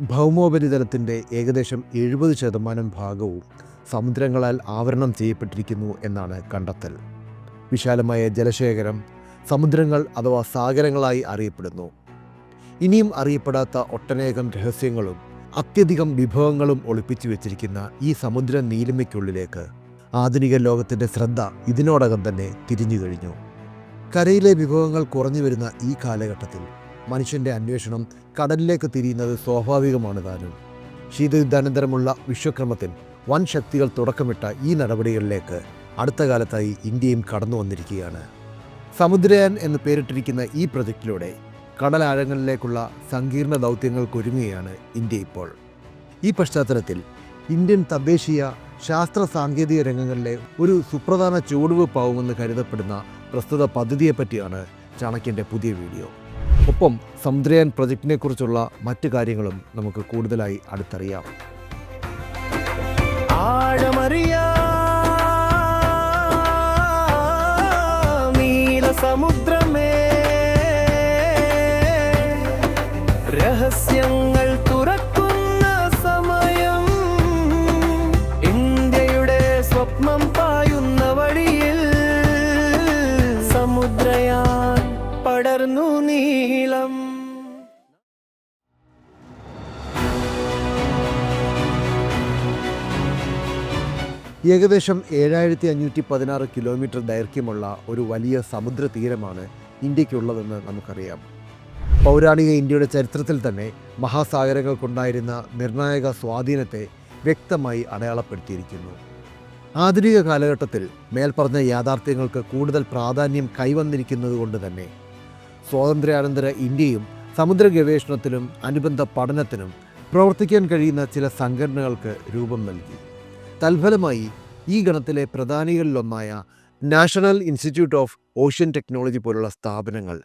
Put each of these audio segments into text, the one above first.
ഭൗമോപരിതലത്തിന്റെ ഏകദേശം എഴുപത് ശതമാനം ഭാഗവും സമുദ്രങ്ങളാൽ ആവരണം ചെയ്യപ്പെട്ടിരിക്കുന്നു എന്നാണ് കണ്ടെത്തൽ. വിശാലമായ ജലശേഖരം സമുദ്രങ്ങൾ അഥവാ സാഗരങ്ങളായി അറിയപ്പെടുന്നു. ഇനിയും അറിയപ്പെടാത്ത ഒട്ടനേകം രഹസ്യങ്ങളും അത്യധികം വിഭവങ്ങളും ഒളിപ്പിച്ചു വെച്ചിരിക്കുന്ന ഈ സമുദ്ര നീലിമയ്ക്കുള്ളിലേക്ക് ആധുനിക ലോകത്തിന്റെ ശ്രദ്ധ ഇതിനോടകം തന്നെ തിരിഞ്ഞു കഴിഞ്ഞു. കരയിലെ വിഭവങ്ങൾ കുറഞ്ഞു വരുന്ന ഈ കാലഘട്ടത്തിൽ മനുഷ്യന്റെ അന്വേഷണം കടലിലേക്ക് തിരിയുന്നത് സ്വാഭാവികമാണ് താനും. ശീതയുദ്ധാനന്തരമുള്ള വിശ്വക്രമത്തിൽ വൻ ശക്തികൾ തുടക്കമിട്ട ഈ നടപടികളിലേക്ക് അടുത്ത കാലത്തായി ഇന്ത്യയും കടന്നു വന്നിരിക്കുകയാണ്. സമുദ്രയാൻ എന്ന് പേരിട്ടിരിക്കുന്ന ഈ പ്രൊജക്റ്റിലൂടെ കടലാഴങ്ങളിലേക്കുള്ള സങ്കീർണ ദൗത്യങ്ങൾക്കൊരുങ്ങുകയാണ് ഇന്ത്യ ഇപ്പോൾ. ഈ പശ്ചാത്തലത്തിൽ ഇന്ത്യൻ തദ്ദേശീയ ശാസ്ത്ര സാങ്കേതിക രംഗങ്ങളിലെ ഒരു സുപ്രധാന ചുവടുവെപ്പാവുമെന്ന് കരുതപ്പെടുന്ന പ്രസ്തുത പദ്ധതിയെപ്പറ്റിയാണ് ചാണക്യന്റെ പുതിയ വീഡിയോ. ഒപ്പം സമുദ്രയാൻ പ്രൊജക്റ്റിനെ കുറിച്ചുള്ള മറ്റു കാര്യങ്ങളും നമുക്ക് കൂടുതലായി അടുത്തറിയാം. സമുദ്രമേ രഹസ്യങ്ങൾ പടർന്നു നീളം. ഏകദേശം ഏഴായിരത്തി അഞ്ഞൂറ്റി പതിനാറ് കിലോമീറ്റർ ദൈർഘ്യമുള്ള ഒരു വലിയ സമുദ്ര തീരമാണ് ഇന്ത്യക്കുള്ളതെന്ന് നമുക്കറിയാം. പൗരാണിക ഇന്ത്യയുടെ ചരിത്രത്തിൽ തന്നെ മഹാസാഗരങ്ങൾക്കുണ്ടായിരുന്ന നിർണായക സ്വാധീനത്തെ വ്യക്തമായി അടയാളപ്പെടുത്തിയിരിക്കുന്നു. ആധുനിക കാലഘട്ടത്തിൽ മേൽപ്പറഞ്ഞ യാഥാർത്ഥ്യങ്ങൾക്ക് കൂടുതൽ പ്രാധാന്യം കൈവന്നിരിക്കുന്നത് കൊണ്ട് തന്നെ സ്വാതന്ത്ര്യാനന്തര ഇന്ത്യയും സമുദ്ര ഗവേഷണത്തിനും അനുബന്ധ പഠനത്തിനും പ്രവർത്തിക്കാൻ കഴിയുന്ന ചില സംഘടനകൾക്ക് രൂപം നൽകി. തൽഫലമായി ഈ ഗണത്തിലെ പ്രധാനികളിലൊന്നായ National Institute of Ocean Technology പോലുള്ള സ്ഥാപനങ്ങൾ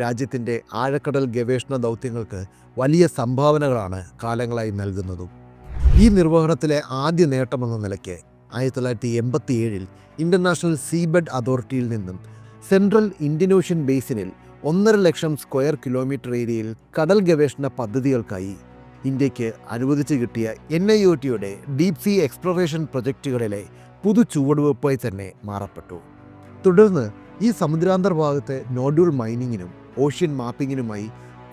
രാജ്യത്തിന്റെ ആഴക്കടൽ ഗവേഷണ ദൗത്യങ്ങൾക്ക് വലിയ സംഭാവനകളാണ് കാലങ്ങളായി നൽകുന്നതും. ഈ നിർവഹണത്തിലെ ആദ്യ നേട്ടമെന്ന നിലയ്ക്ക് ആയിരത്തി തൊള്ളായിരത്തി എൺപത്തിയേഴിൽ ഇന്റർനാഷണൽ സീബെഡ് അതോറിറ്റിയിൽ നിന്നും സെൻട്രൽ ഇന്ത്യൻ ഓഷ്യൻ ബേസിനിൽ ഒന്നര ലക്ഷം സ്ക്വയർ കിലോമീറ്റർ ഏരിയയിൽ കടൽ ഗവേഷണ പദ്ധതികൾക്കായി ഇന്ത്യയ്ക്ക് അനുവദിച്ചു കിട്ടിയ എൻ ഐ ഒ ടിയുടെ ഡീപ് സീ എക്സ്പ്ലോറേഷൻ പ്രൊജക്റ്റുകളിലെ പുതു ചുവടുവെപ്പായി തന്നെ മാറപ്പെട്ടു. തുടർന്ന് ഈ സമുദ്രാന്തർഭാഗത്തെ നോഡ്യൂൾ മൈനിങ്ങിനും ഓഷ്യൻ മാപ്പിങ്ങിനുമായി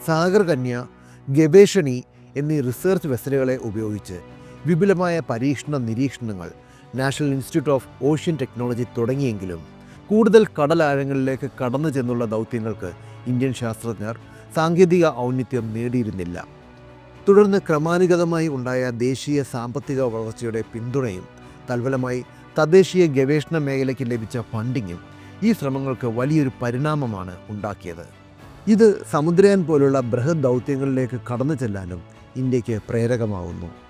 സാഗർകന്യ ഗവേഷണി എന്നീ റിസർച്ച് വെസലുകളെ ഉപയോഗിച്ച് വിപുലമായ പരീക്ഷണ നിരീക്ഷണങ്ങൾ National Institute of Ocean Technology തുടങ്ങിയെങ്കിലും കൂടുതൽ കടലാഴങ്ങളിലേക്ക് കടന്നു ചെന്നുള്ള ദൗത്യങ്ങൾക്ക് ഇന്ത്യൻ ശാസ്ത്രജ്ഞർ സാങ്കേതിക ഔന്നിത്യം നേടിയിരുന്നില്ല. തുടർന്ന് ക്രമാനുഗതമായി ഉണ്ടായ ദേശീയ സാമ്പത്തിക വളർച്ചയുടെ പിന്തുണയും തൽഫലമായി തദ്ദേശീയ ഗവേഷണ മേഖലയ്ക്ക് ലഭിച്ച ഫണ്ടിങ്ങും ഈ ശ്രമങ്ങൾക്ക് വലിയൊരു പരിണാമമാണ് ഉണ്ടാക്കിയത്. ഇത് സമുദ്രയാൻ പോലുള്ള ബൃഹദ് ദൗത്യങ്ങളിലേക്ക് കടന്നു ചെല്ലാനും ഇന്ത്യയ്ക്ക് പ്രേരകമാവുന്നു.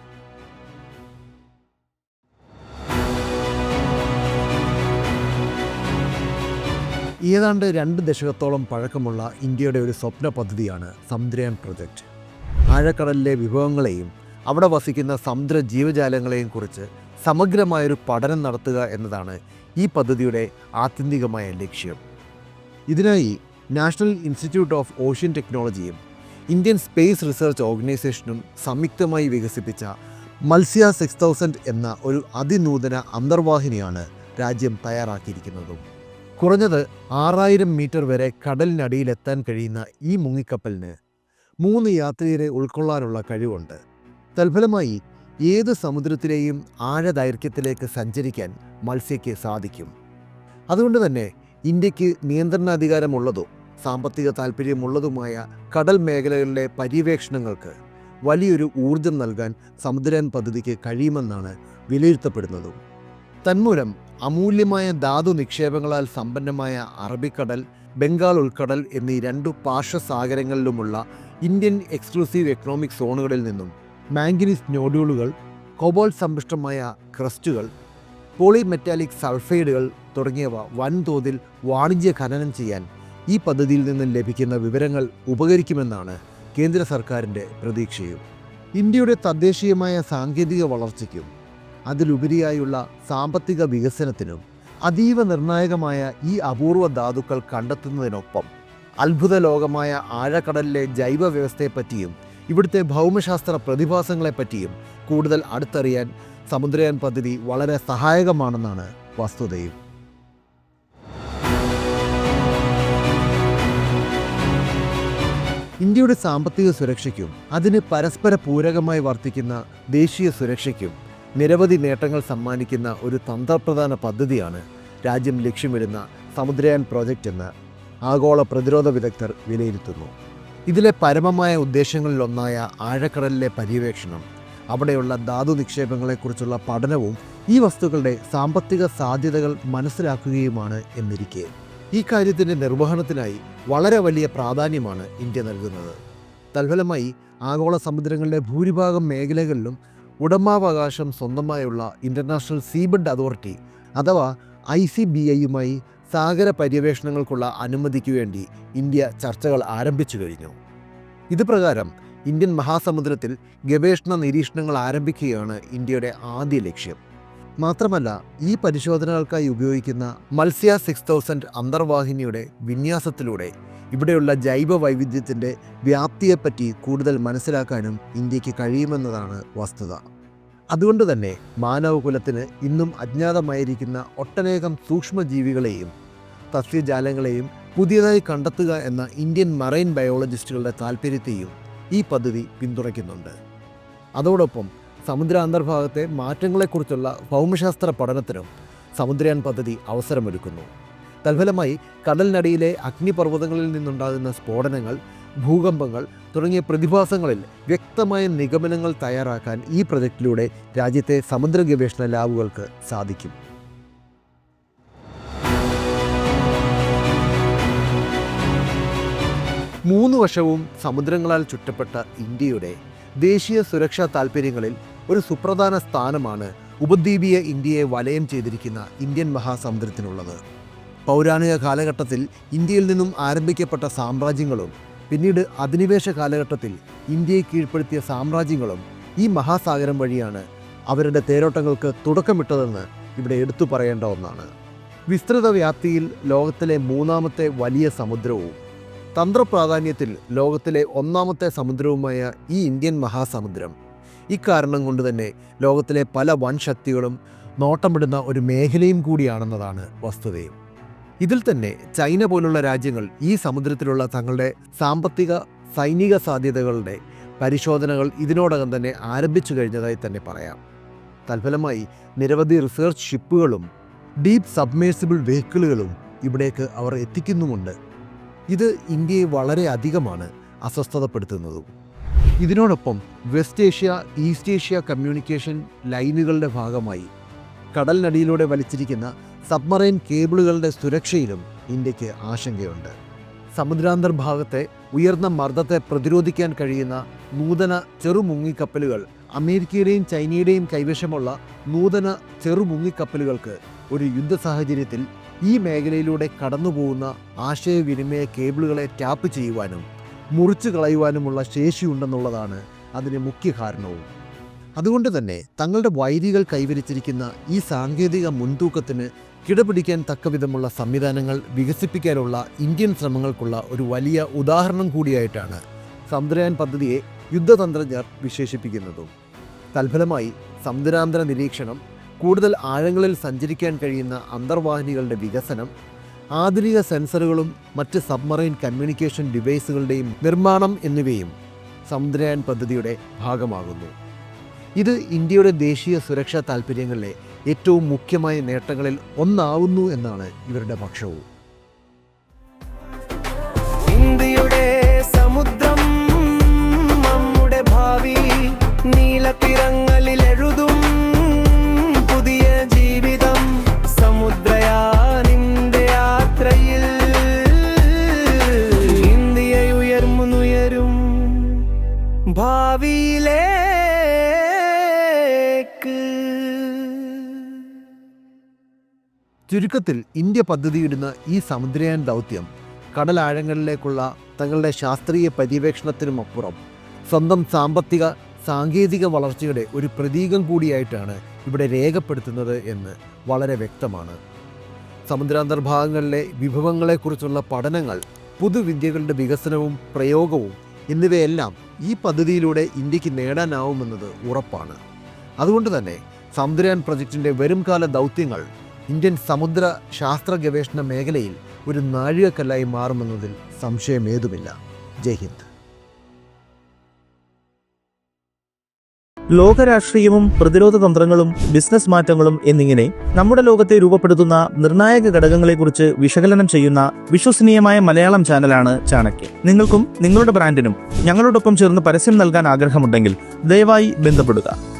ഏതാണ്ട് രണ്ട് ദശകത്തോളം പഴക്കമുള്ള ഇന്ത്യയുടെ ഒരു സ്വപ്ന പദ്ധതിയാണ് സമുദ്രയാൻ പ്രൊജക്റ്റ് ആഴക്കടലിലെ വിഭവങ്ങളെയും അവിടെ വസിക്കുന്ന സമുദ്ര ജീവജാലങ്ങളെയും കുറിച്ച് സമഗ്രമായൊരു പഠനം നടത്തുക എന്നതാണ് ഈ പദ്ധതിയുടെ ആത്യന്തികമായ ലക്ഷ്യം. ഇതിനായി നാഷണൽ ഇൻസ്റ്റിറ്റ്യൂട്ട് ഓഫ് ഓഷ്യൻ ടെക്നോളജിയും ഇന്ത്യൻ സ്പേസ് റിസർച്ച് ഓർഗനൈസേഷനും സംയുക്തമായി വികസിപ്പിച്ച മത്സ്യ സിക്സ് തൗസൻഡ് എന്ന ഒരു അതിനൂതന അന്തർവാഹിനിയാണ് രാജ്യം തയ്യാറാക്കിയിരിക്കുന്നതും. കുറഞ്ഞത് ആറായിരം മീറ്റർ വരെ കടലിനടിയിലെത്താൻ കഴിയുന്ന ഈ മുങ്ങിക്കപ്പലിന് മൂന്ന് യാത്രികരെ ഉൾക്കൊള്ളാനുള്ള കഴിവുണ്ട്. തൽഫലമായി ഏത് സമുദ്രത്തിലെയും ആഴദൈർഘ്യത്തിലേക്ക് സഞ്ചരിക്കാൻ മത്സ്യയ്ക്ക് സാധിക്കും. അതുകൊണ്ട് തന്നെ ഇന്ത്യയ്ക്ക് നിയന്ത്രണാധികാരമുള്ളതും സാമ്പത്തിക താൽപ്പര്യമുള്ളതുമായ കടൽ മേഖലകളിലെ പര്യവേക്ഷണങ്ങൾക്ക് വലിയൊരു ഊർജം നൽകാൻ സമുദ്രയാൻ പദ്ധതിക്ക് കഴിയുമെന്നാണ് വിലയിരുത്തപ്പെടുന്നതും. തന്മൂലം അമൂല്യമായ ധാതു നിക്ഷേപങ്ങളാൽ സമ്പന്നമായ അറബിക്കടൽ ബംഗാൾ ഉൾക്കടൽ എന്നീ രണ്ടു പാർശ്വസാഗരങ്ങളിലുമുള്ള ഇന്ത്യൻ എക്സ്ക്ലൂസീവ് എക്കണോമിക് സോണുകളിൽ നിന്നും മാംഗനീസ് നോഡ്യൂളുകൾ കൊബോൾ സമ്പുഷ്ടമായ ക്രസ്റ്റുകൾ പോളിമെറ്റാലിക് സൾഫൈഡുകൾ തുടങ്ങിയവ വൻതോതിൽ വാണിജ്യ ഖനനം ചെയ്യാൻ ഈ പദ്ധതിയിൽ നിന്നും ലഭിക്കുന്ന വിവരങ്ങൾ ഉപകരിക്കുമെന്നാണ് കേന്ദ്ര സർക്കാരിന്റെ പ്രതീക്ഷയും. ഇന്ത്യയുടെ തദ്ദേശീയമായ സാങ്കേതിക വളർച്ചയ്ക്കും അതിലുപരിയായുള്ള സാമ്പത്തിക വികസനത്തിനും അതീവ നിർണായകമായ ഈ അപൂർവ ധാതുക്കൾ കണ്ടെത്തുന്നതിനൊപ്പം അത്ഭുത ലോകമായ ആഴക്കടലിലെ ജൈവ വ്യവസ്ഥയെപ്പറ്റിയും ഇവിടുത്തെ ഭൗമശാസ്ത്ര പ്രതിഭാസങ്ങളെപ്പറ്റിയും കൂടുതൽ അടുത്തറിയാൻ സമുദ്രയാൻ പദ്ധതി വളരെ സഹായകമാണെന്നാണ് വസ്തുതയും. ഇന്ത്യയുടെ സാമ്പത്തിക സുരക്ഷയ്ക്കും അതിന് പരസ്പര പൂരകമായി വർത്തിക്കുന്ന ദേശീയ സുരക്ഷയ്ക്കും നിരവധി നേട്ടങ്ങൾ സമ്മാനിക്കുന്ന ഒരു തന്ത്രപ്രധാന പദ്ധതിയാണ് രാജ്യം ലക്ഷ്യമിടുന്ന സമുദ്രയാൻ പ്രോജക്റ്റ് എന്ന് ആഗോള പ്രതിരോധ വിദഗ്ധർ വിലയിരുത്തുന്നു. ഇതിലെ പരമമായ ഉദ്ദേശങ്ങളിലൊന്നായ ആഴക്കടലിലെ പര്യവേക്ഷണം അവിടെയുള്ള ധാതു നിക്ഷേപങ്ങളെക്കുറിച്ചുള്ള പഠനവും ഈ വസ്തുക്കളുടെ സാമ്പത്തിക സാധ്യതകൾ മനസ്സിലാക്കുകയുമാണ് എന്നിരിക്കെ. ഈ കാര്യത്തിന്റെ നിർവഹണത്തിനായി വളരെ വലിയ പ്രാധാന്യമാണ് ഇന്ത്യ നൽകുന്നത്. തൽഫലമായി ആഗോള സമുദ്രങ്ങളിലെ ഭൂരിഭാഗം മേഖലകളിലും ഉടമാവകാശം സ്വന്തമായുള്ള ഇന്റർനാഷണൽ സീബഡ് അതോറിറ്റി അഥവാ ഐ സി ബി ഐയുമായി സാഗര പര്യവേഷണങ്ങൾക്കുള്ള അനുമതിക്ക് വേണ്ടി ഇന്ത്യ ചർച്ചകൾ ആരംഭിച്ചു കഴിഞ്ഞു. ഇത് പ്രകാരം ഇന്ത്യൻ മഹാസമുദ്രത്തിൽ ഗവേഷണ നിരീക്ഷണങ്ങൾ ആരംഭിക്കുകയാണ് ഇന്ത്യയുടെ ആദ്യ ലക്ഷ്യം. മാത്രമല്ല ഈ പരിശോധനകൾക്കായി ഉപയോഗിക്കുന്ന മത്സ്യ സിക്സ് തൗസൻഡ് അന്തർവാഹിനിയുടെ വിന്യാസത്തിലൂടെ ഇവിടെയുള്ള ജൈവ വൈവിധ്യത്തിന്റെ വ്യാപ്തിയെപ്പറ്റി കൂടുതൽ മനസ്സിലാക്കാനും ഇന്ത്യയ്ക്ക് കഴിയുമെന്നതാണ് വസ്തുത. അതുകൊണ്ട് തന്നെ മാനവകുലത്തിന് ഇന്നും അജ്ഞാതമായിരിക്കുന്ന ഒട്ടനേകം സൂക്ഷ്മജീവികളെയും സസ്യജാലങ്ങളെയും പുതിയതായി കണ്ടെത്തുക എന്ന ഇന്ത്യൻ മറൈൻ ബയോളജിസ്റ്റുകളുടെ താല്പര്യത്തെയും ഈ പദ്ധതി പിന്തുണയ്ക്കുന്നുണ്ട്. അതോടൊപ്പം സമുദ്ര അന്തർഭാഗത്തെ മാറ്റങ്ങളെക്കുറിച്ചുള്ള ഭൗമശാസ്ത്ര പഠനത്തിനും സമുദ്രയാൻ പദ്ധതി അവസരമൊരുക്കുന്നു. തൽഫലമായി കടലിനടിയിലെ അഗ്നിപർവതങ്ങളിൽ നിന്നുണ്ടാകുന്ന സ്ഫോടനങ്ങൾ ഭൂകമ്പങ്ങൾ തുടങ്ങിയ പ്രതിഭാസങ്ങളിൽ വ്യക്തമായ നിഗമനങ്ങൾ തയ്യാറാക്കാൻ ഈ പ്രൊജക്റ്റിലൂടെ രാജ്യത്തെ സമുദ്ര ഗവേഷണ ലാബുകൾക്ക് സാധിക്കും. മൂന്ന് വർഷവും സമുദ്രങ്ങളാൽ ചുറ്റപ്പെട്ട ഇന്ത്യയുടെ ദേശീയ സുരക്ഷാ താൽപ്പര്യങ്ങളിൽ ഒരു സുപ്രധാന സ്ഥാനമാണ് ഉപദ്വീപീയ ഇന്ത്യയെ വലയം ചെയ്തിരിക്കുന്ന ഇന്ത്യൻ മഹാസമുദ്രത്തിനുള്ളത്. പൗരാണിക കാലഘട്ടത്തിൽ ഇന്ത്യയിൽ നിന്നും ആരംഭിക്കപ്പെട്ട സാമ്രാജ്യങ്ങളും പിന്നീട് അധിനിവേശ കാലഘട്ടത്തിൽ ഇന്ത്യയെ കീഴ്പ്പെടുത്തിയ സാമ്രാജ്യങ്ങളും ഈ മഹാസാഗരം വഴിയാണ് അവരുടെ തേരോട്ടങ്ങൾക്ക് തുടക്കമിട്ടതെന്ന് ഇവിടെ എടുത്തു പറയേണ്ട ഒന്നാണ്. വിസ്തൃത വ്യാപ്തിയിൽ ലോകത്തിലെ മൂന്നാമത്തെ വലിയ സമുദ്രവും തന്ത്രപ്രാധാന്യത്തിൽ ലോകത്തിലെ ഒന്നാമത്തെ സമുദ്രവുമായ ഈ ഇന്ത്യൻ മഹാസമുദ്രം. ഇക്കാരണം കൊണ്ട് തന്നെ ലോകത്തിലെ പല വൻ ശക്തികളും നോട്ടമിടുന്ന ഒരു മേഖലയും കൂടിയാണെന്നതാണ് വസ്തുതയും ഇതിൽ തന്നെ ചൈന പോലുള്ള രാജ്യങ്ങൾ ഈ സമുദ്രത്തിലുള്ള തങ്ങളുടെ സാമ്പത്തിക സൈനിക സാധ്യതകളുടെ പരിശോധനകൾ ഇതിനോടകം തന്നെ ആരംഭിച്ചു കഴിഞ്ഞതായി തന്നെ പറയാം. തൽഫലമായി നിരവധി റിസർച്ച് ഷിപ്പുകളും ഡീപ്പ് സബ്മേഴ്സിബിൾ വെഹിക്കിളുകളും ഇവിടേക്ക് അവർ എത്തിക്കുന്നുമുണ്ട്. ഇത് ഇന്ത്യയെ വളരെ അധികമാണ് അസ്വസ്ഥതപ്പെടുത്തുന്നതും. ഇതിനോടൊപ്പം West Asia East Asia communication ലൈനുകളുടെ ഭാഗമായി കടലിനടിയിലൂടെ വലിച്ചിരിക്കുന്ന സബ്മറൈൻ കേബിളുകളുടെ സുരക്ഷയിലും ഇന്ത്യയ്ക്ക് ആശങ്കയുണ്ട്. സമുദ്രാന്തർഭാഗത്തെ ഉയർന്ന മർദ്ദത്തെ പ്രതിരോധിക്കാൻ കഴിയുന്ന നൂതന ചെറുമുങ്ങിക്കപ്പലുകൾ അമേരിക്കയുടെയും ചൈനയുടെയും കൈവശമുള്ള നൂതന ചെറുമുങ്ങിക്കപ്പലുകൾക്ക് ഒരു യുദ്ധ സാഹചര്യത്തിൽ ഈ മേഖലയിലൂടെ കടന്നുപോകുന്ന ആശയവിനിമയ കേബിളുകളെ ടാപ്പ് ചെയ്യുവാനും മുറിച്ചു കളയുവാനുമുള്ള ശേഷിയുണ്ടെന്നുള്ളതാണ് അതിന് മുഖ്യ കാരണവും. അതുകൊണ്ട് തന്നെ തങ്ങളുടെ വൈദികൾ കൈവരിച്ചിരിക്കുന്ന ഈ സാങ്കേതിക മുൻതൂക്കത്തിന് കിടപിടിക്കാൻ തക്കവിധമുള്ള സംവിധാനങ്ങൾ വികസിപ്പിക്കാനുള്ള ഇന്ത്യൻ ശ്രമങ്ങൾക്കുള്ള ഒരു വലിയ ഉദാഹരണം കൂടിയായിട്ടാണ് സമുദ്രയാൻ പദ്ധതിയെ യുദ്ധതന്ത്രജ്ഞർ വിശേഷിപ്പിക്കുന്നതും. തൽഫലമായി സമുദ്രാന്തര നിരീക്ഷണം കൂടുതൽ ആഴങ്ങളിൽ സഞ്ചരിക്കാൻ കഴിയുന്ന അന്തർവാഹിനികളുടെ വികസനം ആധുനിക സെൻസറുകളും മറ്റ് സബ്മറൈൻ കമ്മ്യൂണിക്കേഷൻ ഡിവൈസുകളുടെയും നിർമ്മാണം എന്നിവയും സമുദ്രയാൻ പദ്ധതിയുടെ ഭാഗമാകുന്നു. ഇത് ഇന്ത്യയുടെ ദേശീയ സുരക്ഷാ താൽപ്പര്യങ്ങളിലെ ഏറ്റവും മുഖ്യമായ നേട്ടങ്ങളിൽ ഒന്നാവുന്നു എന്നാണ് ഇവരുടെ പക്ഷവും. ചുരുക്കത്തിൽ ഇന്ത്യ പദ്ധതിയിടുന്ന ഈ സമുദ്രയാൻ ദൗത്യം കടലാഴങ്ങളിലേക്കുള്ള തങ്ങളുടെ ശാസ്ത്രീയ പര്യവേക്ഷണത്തിനുമപ്പുറം സ്വന്തം സാമ്പത്തിക സാങ്കേതിക വളർച്ചയുടെ ഒരു പ്രതീകം കൂടിയായിട്ടാണ് ഇവിടെ രേഖപ്പെടുത്തുന്നത് എന്ന് വളരെ വ്യക്തമാണ്. സമുദ്രാന്തർഭാഗങ്ങളിലെ വിഭവങ്ങളെക്കുറിച്ചുള്ള പഠനങ്ങൾ പുതുവിദ്യകളുടെ വികസനവും പ്രയോഗവും എന്നിവയെല്ലാം ഈ പദ്ധതിയിലൂടെ ഇന്ത്യയ്ക്ക് നേടാനാവുമെന്നത് ഉറപ്പാണ്. അതുകൊണ്ട് തന്നെ സമുദ്രയാൻ പ്രൊജക്ടിന്റെ വരുംകാല ദൗത്യങ്ങൾ ഇന്ത്യൻ സമുദ്ര ശാസ്ത്ര ഗവേഷണ മേഖലയിൽ ഒരു നാഴികക്കല്ലായി മാറുമെന്നതിൽ സംശയമേതുമില്ല. ജയ് ഹിന്ദ്. ലോകരാഷ്ട്രീയവും പ്രതിരോധ തന്ത്രങ്ങളും ബിസിനസ് മാറ്റങ്ങളും എന്നിങ്ങനെ നമ്മുടെ ലോകത്തെ രൂപപ്പെടുത്തുന്ന നിർണായക ഘടകങ്ങളെക്കുറിച്ച് വിശകലനം ചെയ്യുന്ന വിശ്വസനീയമായ മലയാളം ചാനലാണ് ചാണക്യ. നിങ്ങൾക്കും നിങ്ങളുടെ ബ്രാൻഡിനും ഞങ്ങളോടൊപ്പം ചേർന്ന് പരസ്യം നൽകാൻ ആഗ്രഹമുണ്ടെങ്കിൽ ദയവായി ബന്ധപ്പെടുക.